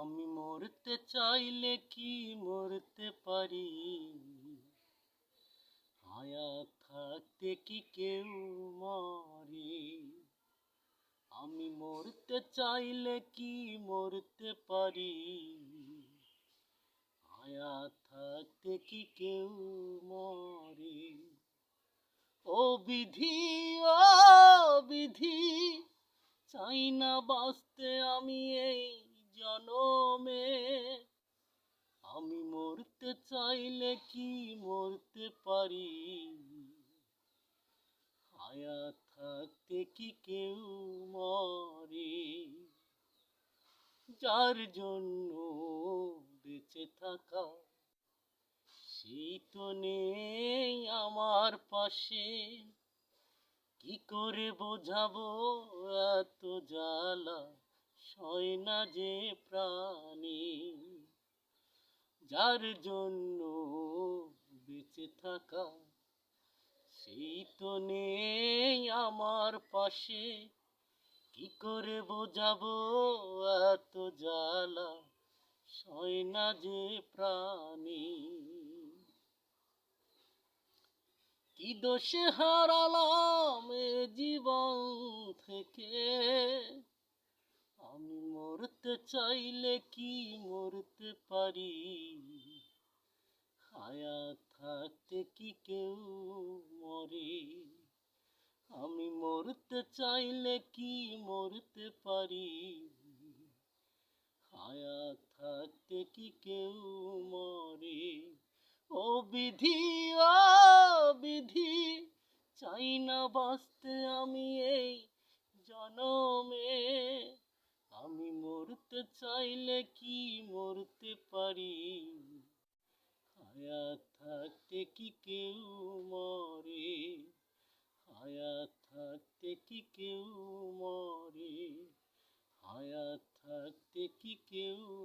আমি মরতে চাইলে কি মরতে পারি? হায়াত থাকতে কি কেউ মরে? আমি মরতে চাইলে কি মরতে পারি? হায়াত থাকতে কি কেউ মরে? ও বিধি ও বিধি চাই না বাঁচতে আমি এই জনমে আমি মরতে চাইলে কি মরতে পারি? হায়াত থাকতে কি কেউ মরে? যার জন্য বেঁচে থাকা, সেই তো নেই আমার পাশে। কি করে বোঝাবো এত জ্বালা? সয় না যে প্রাণী। যার জন্য বেঁচে থাকা, সেই তো নেই আমার পাশে। কি করে বোঝাবো এত জ্বালা? সয়না যে প্রাণী। কি দোষে হারালাম জীবন থেকে? আমি মরতে চাইলে কি মরতে পারি? হায়াত থাকতে কি কেউ মরে? আমি মরতে চাইলে কি মরতে পারি? হায়াত থাকতে কি কেউ মরে? ও বিধি ও বিধি, চাই না বাঁচতে আমি এই জনমে। চাইলে কি মরতে পারি? হায়া থাকতে কি কেউ মরে? হায়া থাকতে কি কেউ মরে? হায়া থাকতে কি কেউ